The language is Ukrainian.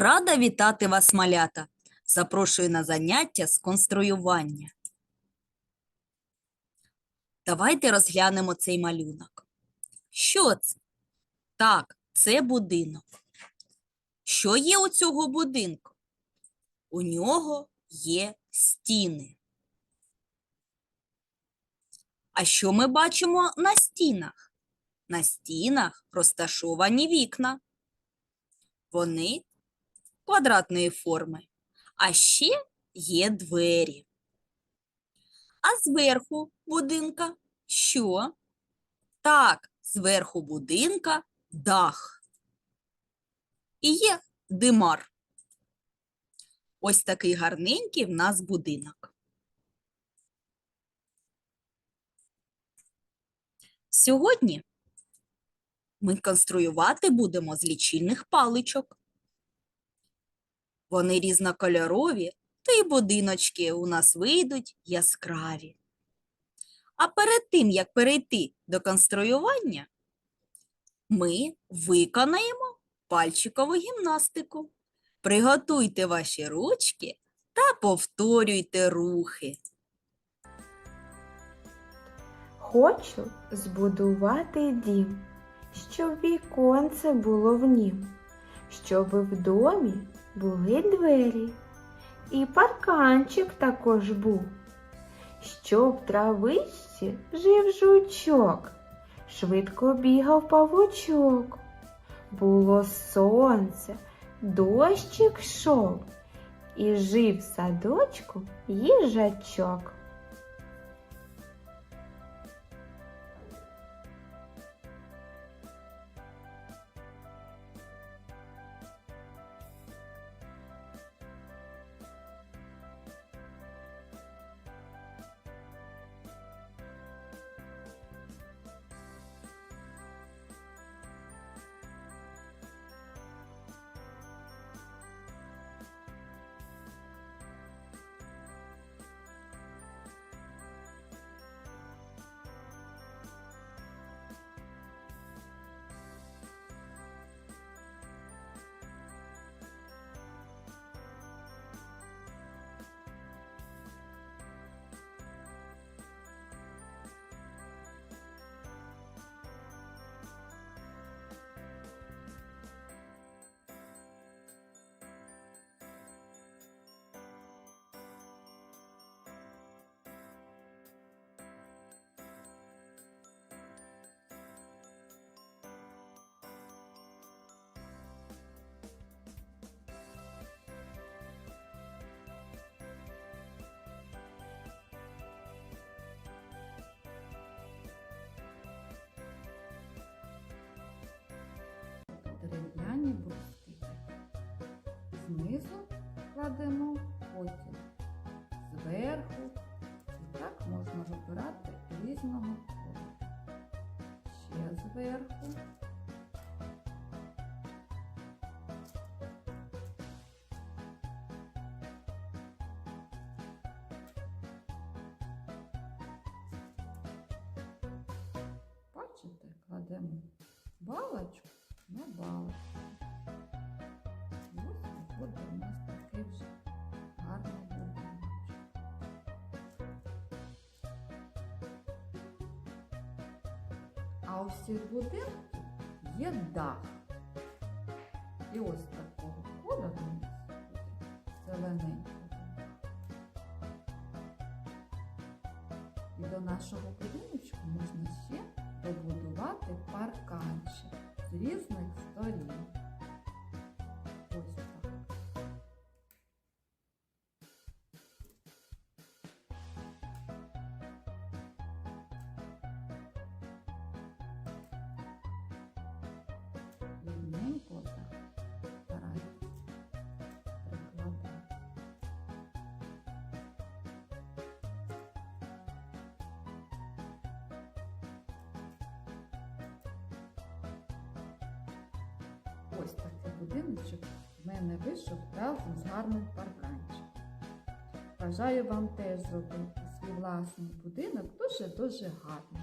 Рада вітати вас, малята. Запрошую на заняття з конструювання. Давайте розглянемо цей малюнок. Що це? Так, це будинок. Що є у цього будинку? У нього є стіни. А що ми бачимо на стінах? На стінах розташовані вікна. Вони квадратної форми. А ще є двері. А зверху будинка що? Так, зверху будинка дах. І є димар. Ось такий гарненький в нас будинок. Сьогодні ми конструювати будемо з лічильних паличок. Вони різнокольорові, та й будиночки у нас вийдуть яскраві. А перед тим, як перейти до конструювання, ми виконаємо пальчикову гімнастику. Приготуйте ваші ручки та повторюйте рухи. Хочу збудувати дім, щоб віконце було в нім, щоб в домі були двері, і парканчик також був, Що в травичці жив жучок, швидко бігав павучок. Було сонце, дощик шов, і жив садочку їжачок. Дерев'яні бруски. Знизу кладемо потім зверху. І так можна вибирати різного кольору. Ще зверху. Бачите, кладемо балочку на. Ось буде у нас такий вже гарний будиночок. А у всіх будинків є дах. І ось такого кольору зелененького. І до нашого будиночку можна ще побудувати парканчик з різних сторін. Ось Ось такий будиночок в мене вийшов разом з гарним парканчиком. Бажаю вам теж зробити свій власний будинок дуже-дуже гарний.